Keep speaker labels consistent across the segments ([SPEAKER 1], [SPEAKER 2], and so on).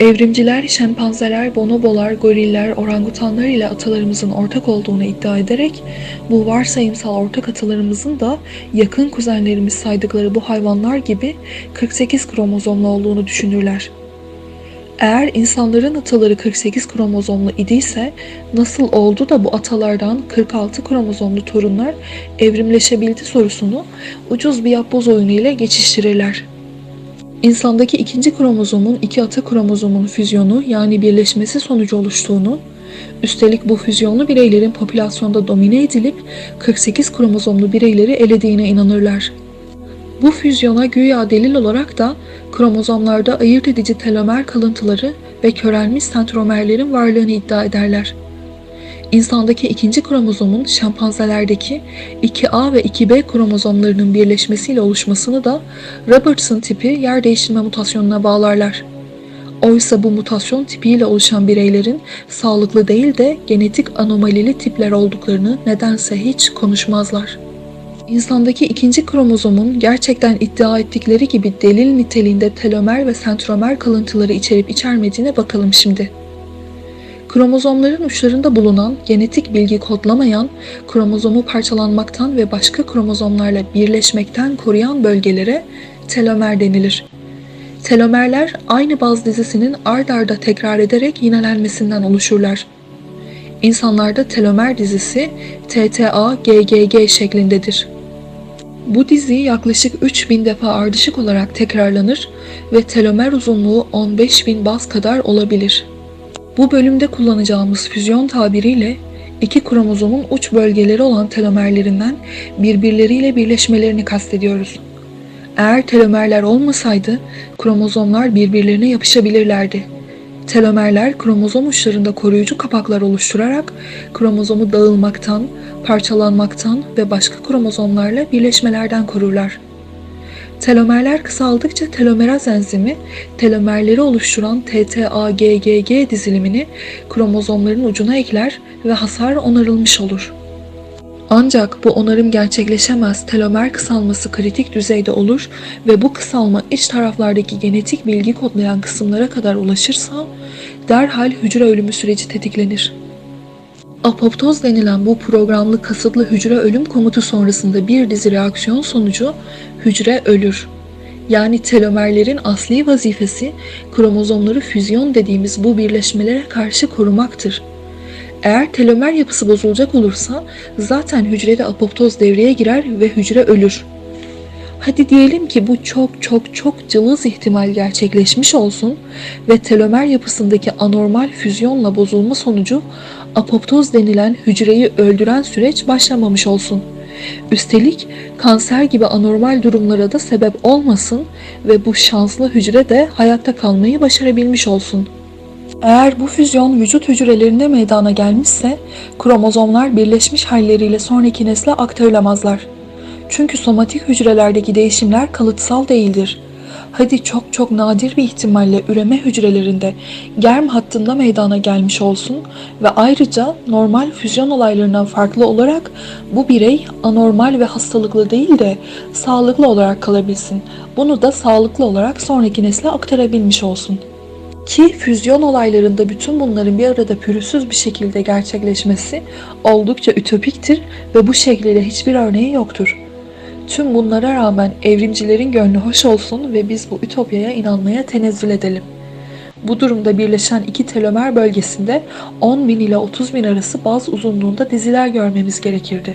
[SPEAKER 1] Evrimciler, şempanzeler, bonobolar, goriller, orangutanlar ile atalarımızın ortak olduğunu iddia ederek bu varsayımsal ortak atalarımızın da yakın kuzenlerimiz saydıkları bu hayvanlar gibi 48 kromozomlu olduğunu düşünürler. Eğer insanların ataları 48 kromozomlu idiyse nasıl oldu da bu atalardan 46 kromozomlu torunlar evrimleşebildi sorusunu ucuz bir yapboz oyunu ile geçiştirirler. İnsandaki ikinci kromozomun iki ata kromozomun füzyonu yani birleşmesi sonucu oluştuğunu, üstelik bu füzyonlu bireylerin popülasyonda domine edilip 48 kromozomlu bireyleri elediğine inanırlar. Bu füzyona güya delil olarak da kromozomlarda ayırt edici telomer kalıntıları ve körelmiş sentromerlerin varlığını iddia ederler. İnsandaki ikinci kromozomun şempanzelerdeki 2A ve 2B kromozomlarının birleşmesiyle oluşmasını da Robertson tipi yer değiştirme mutasyonuna bağlarlar. Oysa bu mutasyon tipiyle oluşan bireylerin sağlıklı değil de genetik anomalili tipler olduklarını nedense hiç konuşmazlar. İnsandaki ikinci kromozomun gerçekten iddia ettikleri gibi delil niteliğinde telomer ve sentromer kalıntıları içerip içermediğine bakalım şimdi. Kromozomların uçlarında bulunan genetik bilgi kodlamayan, kromozomu parçalanmaktan ve başka kromozomlarla birleşmekten koruyan bölgelere telomer denilir. Telomerler aynı baz dizisinin ard arda tekrar ederek yinelenmesinden oluşurlar. İnsanlarda telomer dizisi TTA-GGG şeklindedir. Bu dizi yaklaşık 3000 defa ardışık olarak tekrarlanır ve telomer uzunluğu 15.000 baz kadar olabilir. Bu bölümde kullanacağımız füzyon tabiriyle iki kromozomun uç bölgeleri olan telomerlerinden birbirleriyle birleşmelerini kastediyoruz. Eğer telomerler olmasaydı kromozomlar birbirlerine yapışabilirlerdi. Telomerler kromozom uçlarında koruyucu kapaklar oluşturarak kromozomu dağılmaktan, parçalanmaktan ve başka kromozomlarla birleşmelerden korurlar. Telomerler kısaldıkça telomeraz enzimi telomerleri oluşturan TTAGGG dizilimini kromozomların ucuna ekler ve hasar onarılmış olur. Ancak bu onarım gerçekleşemez. Telomer kısalması kritik düzeyde olur ve bu kısalma iç taraflardaki genetik bilgi kodlayan kısımlara kadar ulaşırsa derhal hücre ölümü süreci tetiklenir. Apoptoz denilen bu programlı kasıtlı hücre ölüm komutu sonrasında bir dizi reaksiyon sonucu hücre ölür. Yani telomerlerin asli vazifesi kromozomları füzyon dediğimiz bu birleşmelere karşı korumaktır. Eğer telomer yapısı bozulacak olursa zaten hücrede apoptoz devreye girer ve hücre ölür. Hadi diyelim ki bu çok çok çok cılız ihtimal gerçekleşmiş olsun ve telomer yapısındaki anormal füzyonla bozulma sonucu apoptoz denilen hücreyi öldüren süreç başlamamış olsun. Üstelik kanser gibi anormal durumlara da sebep olmasın ve bu şanslı hücre de hayatta kalmayı başarabilmiş olsun. Eğer bu füzyon vücut hücrelerinde meydana gelmişse kromozomlar birleşmiş halleriyle sonraki nesle aktarılamazlar. Çünkü somatik hücrelerdeki değişimler kalıtsal değildir. Hadi çok çok nadir bir ihtimalle üreme hücrelerinde germ hattında meydana gelmiş olsun ve ayrıca normal füzyon olaylarından farklı olarak bu birey anormal ve hastalıklı değil de sağlıklı olarak kalabilsin. Bunu da sağlıklı olarak sonraki nesle aktarabilmiş olsun. Ki füzyon olaylarında bütün bunların bir arada pürüzsüz bir şekilde gerçekleşmesi oldukça ütopiktir ve bu şekliyle hiçbir örneği yoktur. Tüm bunlara rağmen evrimcilerin gönlü hoş olsun ve biz bu ütopyaya inanmaya tenezzül edelim. Bu durumda birleşen iki telomer bölgesinde 10 bin ile 30 bin arası baz uzunluğunda diziler görmemiz gerekirdi.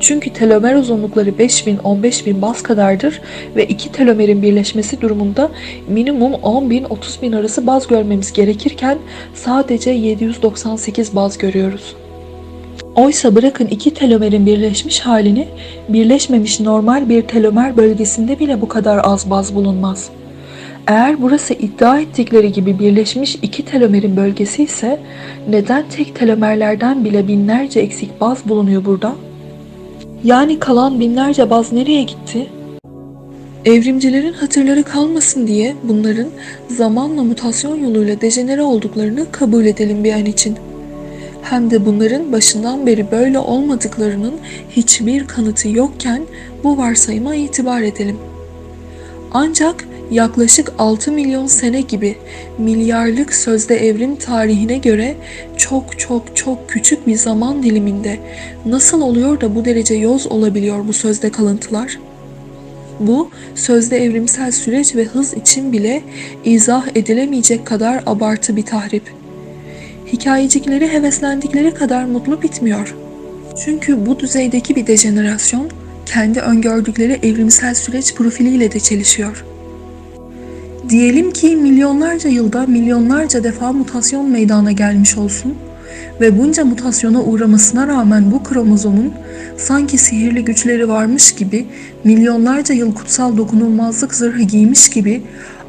[SPEAKER 1] Çünkü telomer uzunlukları 5000 15000 baz kadardır ve iki telomerin birleşmesi durumunda minimum 10 bin 30 bin arası baz görmemiz gerekirken sadece 798 baz görüyoruz. Oysa bırakın iki telomerin birleşmiş halini, birleşmemiş normal bir telomer bölgesinde bile bu kadar az baz bulunmaz. Eğer burası iddia ettikleri gibi birleşmiş iki telomerin bölgesi ise neden tek telomerlerden bile binlerce eksik baz bulunuyor burada? Yani kalan binlerce baz nereye gitti? Evrimcilerin hatırları kalmasın diye bunların zamanla mutasyon yoluyla dejenere olduklarını kabul edelim bir an için. Hem de bunların başından beri böyle olmadıklarının hiçbir kanıtı yokken bu varsayıma itibar edelim. Ancak yaklaşık 6 milyon sene gibi milyarlık sözde evrim tarihine göre çok çok çok küçük bir zaman diliminde nasıl oluyor da bu derece yoz olabiliyor bu sözde kalıntılar? Bu sözde evrimsel süreç ve hız için bile izah edilemeyecek kadar abartı bir tahrip. Hikayecikleri heveslendikleri kadar mutlu bitmiyor. Çünkü bu düzeydeki bir dejenerasyon kendi öngördükleri evrimsel süreç profiliyle de çelişiyor. Diyelim ki milyonlarca yılda milyonlarca defa mutasyon meydana gelmiş olsun ve bunca mutasyona uğramasına rağmen bu kromozomun sanki sihirli güçleri varmış gibi milyonlarca yıl kutsal dokunulmazlık zırhı giymiş gibi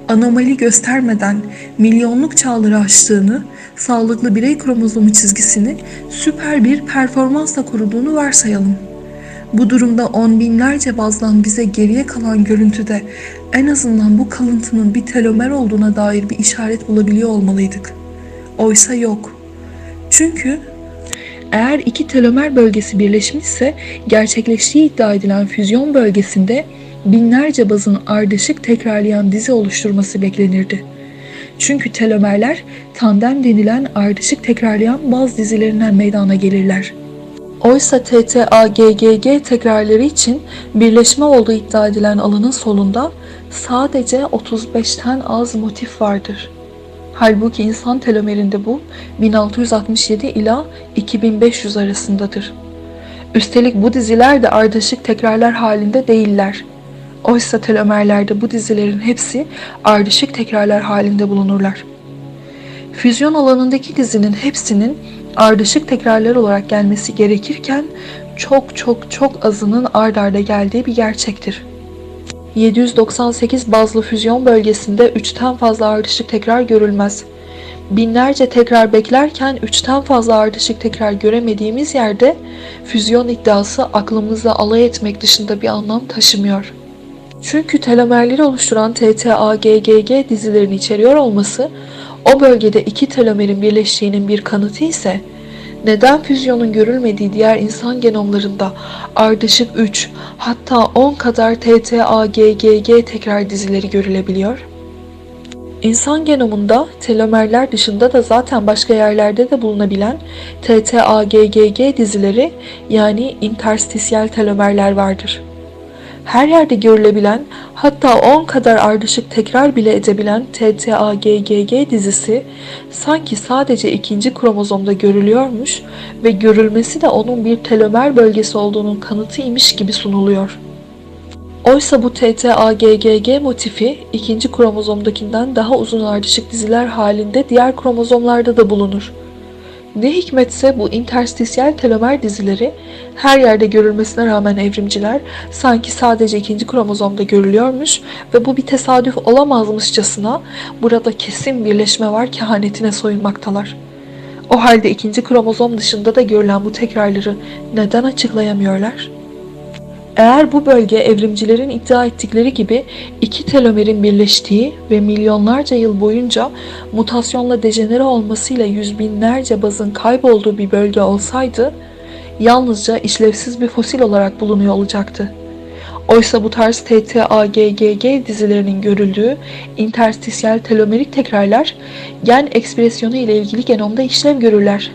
[SPEAKER 1] anomali göstermeden milyonluk çağları aştığını, sağlıklı birey kromozomu çizgisini süper bir performansla koruduğunu varsayalım. Bu durumda on binlerce bazdan bize geriye kalan görüntüde en azından bu kalıntının bir telomer olduğuna dair bir işaret bulabiliyor olmalıydık. Oysa yok. Çünkü eğer iki telomer bölgesi birleşmişse gerçekleştiği iddia edilen füzyon bölgesinde binlerce bazın ardışık tekrarlayan dizi oluşturması beklenirdi. Çünkü telomerler tandem denilen ardışık tekrarlayan baz dizilerinden meydana gelirler. Oysa TTAGGG tekrarları için birleşme olduğu iddia edilen alanın solunda sadece 35'ten az motif vardır. Halbuki insan telomerinde bu 1667 ila 2500 arasındadır. Üstelik bu diziler de ardışık tekrarlar halinde değiller. Oysa telomerlerde bu dizilerin hepsi ardışık tekrarlar halinde bulunurlar. Füzyon alanındaki dizinin hepsinin ardışık tekrarlar olarak gelmesi gerekirken çok çok çok azının ard arda geldiği bir gerçektir. 798 bazlı füzyon bölgesinde 3'ten fazla ardışık tekrar görülmez. Binlerce tekrar beklerken 3'ten fazla ardışık tekrar göremediğimiz yerde füzyon iddiası aklımızla alay etmek dışında bir anlam taşımıyor. Çünkü telomerleri oluşturan TTAGGG dizilerini içeriyor olması o bölgede iki telomerin birleştiğinin bir kanıtı ise neden füzyonun görülmediği diğer insan genomlarında ardışık 3 hatta 10 kadar TTAGGG tekrar dizileri görülebiliyor? İnsan genomunda telomerler dışında da zaten başka yerlerde de bulunabilen TTAGGG dizileri yani interstisyal telomerler vardır her yerde görülebilen hatta 10 kadar ardışık tekrar bile edebilen TTAGGG dizisi sanki sadece ikinci kromozomda görülüyormuş ve görülmesi de onun bir telomer bölgesi olduğunun kanıtıymış gibi sunuluyor. Oysa bu TTAGGG motifi ikinci kromozomdakinden daha uzun ardışık diziler halinde diğer kromozomlarda da bulunur. Ne hikmetse bu interstisyal telomer dizileri her yerde görülmesine rağmen evrimciler sanki sadece ikinci kromozomda görülüyormuş ve bu bir tesadüf olamazmışçasına burada kesin birleşme var kehanetine soyunmaktalar. O halde ikinci kromozom dışında da görülen bu tekrarları neden açıklayamıyorlar?'' Eğer bu bölge evrimcilerin iddia ettikleri gibi iki telomerin birleştiği ve milyonlarca yıl boyunca mutasyonla dejenere olmasıyla yüz binlerce bazın kaybolduğu bir bölge olsaydı, yalnızca işlevsiz bir fosil olarak bulunuyor olacaktı. Oysa bu tarz TTAGGG dizilerinin görüldüğü interstisyal telomerik tekrarlar gen ekspresyonu ile ilgili genomda işlev görürler.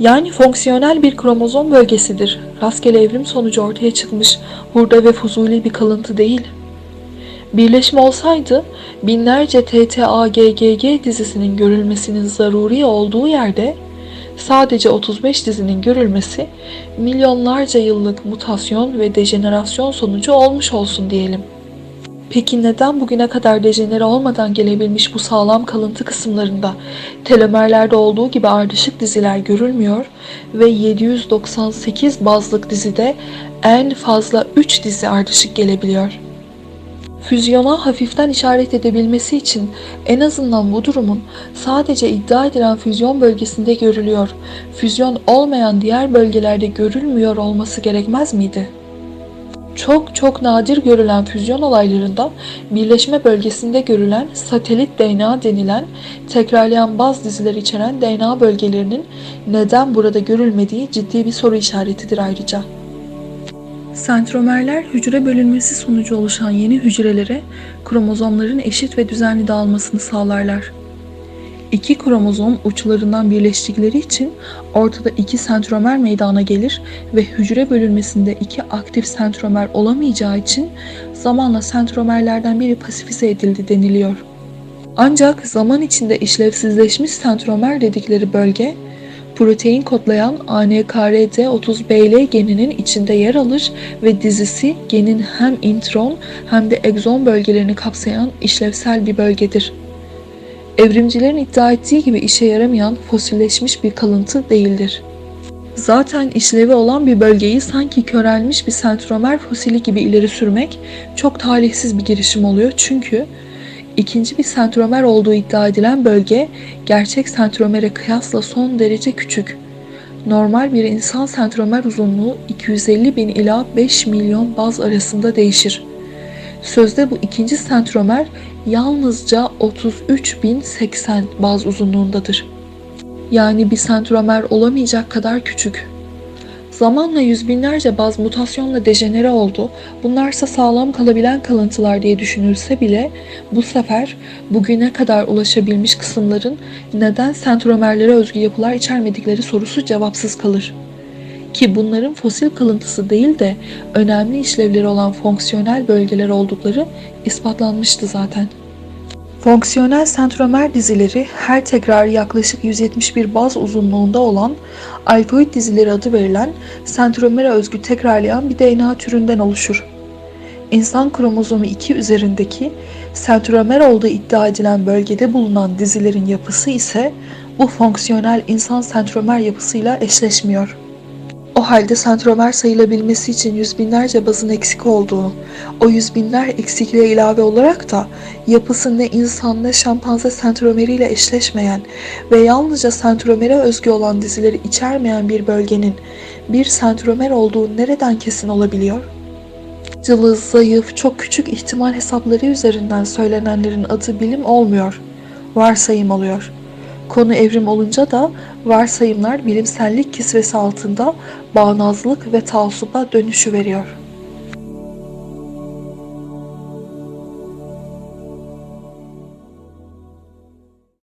[SPEAKER 1] Yani fonksiyonel bir kromozom bölgesidir. Rastgele evrim sonucu ortaya çıkmış hurda ve fuzuli bir kalıntı değil. Birleşme olsaydı binlerce TTAGGG dizisinin görülmesinin zaruri olduğu yerde sadece 35 dizinin görülmesi milyonlarca yıllık mutasyon ve dejenerasyon sonucu olmuş olsun diyelim. Peki neden bugüne kadar dejenere olmadan gelebilmiş bu sağlam kalıntı kısımlarında telomerlerde olduğu gibi ardışık diziler görülmüyor ve 798 bazlık dizide en fazla 3 dizi ardışık gelebiliyor? Füzyona hafiften işaret edebilmesi için en azından bu durumun sadece iddia edilen füzyon bölgesinde görülüyor, füzyon olmayan diğer bölgelerde görülmüyor olması gerekmez miydi?'' Çok çok nadir görülen füzyon olaylarında birleşme bölgesinde görülen satelit DNA denilen tekrarlayan baz diziler içeren DNA bölgelerinin neden burada görülmediği ciddi bir soru işaretidir ayrıca. Sentromerler hücre bölünmesi sonucu oluşan yeni hücrelere kromozomların eşit ve düzenli dağılmasını sağlarlar. İki kromozom uçlarından birleştikleri için ortada iki sentromer meydana gelir ve hücre bölünmesinde iki aktif sentromer olamayacağı için zamanla sentromerlerden biri pasifize edildi deniliyor. Ancak zaman içinde işlevsizleşmiş sentromer dedikleri bölge protein kodlayan ANKRD30BL geninin içinde yer alır ve dizisi genin hem intron hem de egzon bölgelerini kapsayan işlevsel bir bölgedir. Evrimcilerin iddia ettiği gibi işe yaramayan fosilleşmiş bir kalıntı değildir. Zaten işlevi olan bir bölgeyi sanki körelmiş bir sentromer fosili gibi ileri sürmek çok talihsiz bir girişim oluyor çünkü ikinci bir sentromer olduğu iddia edilen bölge gerçek sentromere kıyasla son derece küçük. Normal bir insan sentromer uzunluğu 250 bin ila 5 milyon baz arasında değişir. Sözde bu ikinci sentromer yalnızca 33.080 baz uzunluğundadır. Yani bir sentromer olamayacak kadar küçük. Zamanla yüz binlerce baz mutasyonla dejenere oldu. Bunlarsa sağlam kalabilen kalıntılar diye düşünülse bile bu sefer bugüne kadar ulaşabilmiş kısımların neden sentromerlere özgü yapılar içermedikleri sorusu cevapsız kalır. Ki bunların fosil kalıntısı değil de önemli işlevleri olan fonksiyonel bölgeler oldukları ispatlanmıştı zaten. Fonksiyonel sentromer dizileri her tekrar yaklaşık 171 baz uzunluğunda olan alfoid dizileri adı verilen sentromere özgü tekrarlayan bir DNA türünden oluşur. İnsan kromozomu 2 üzerindeki sentromer olduğu iddia edilen bölgede bulunan dizilerin yapısı ise bu fonksiyonel insan sentromer yapısıyla eşleşmiyor. O halde sentromer sayılabilmesi için yüz binlerce bazın eksik olduğu, o yüz binler eksikliğe ilave olarak da yapısı ne insan ne şempanze sentromeriyle eşleşmeyen ve yalnızca sentromere özgü olan dizileri içermeyen bir bölgenin bir sentromer olduğu nereden kesin olabiliyor? Cılız, zayıf, çok küçük ihtimal hesapları üzerinden söylenenlerin adı bilim olmuyor, varsayım oluyor.'' Konu evrim olunca da varsayımlar bilimsellik kisvesi altında bağnazlık ve taassuba dönüşü veriyor.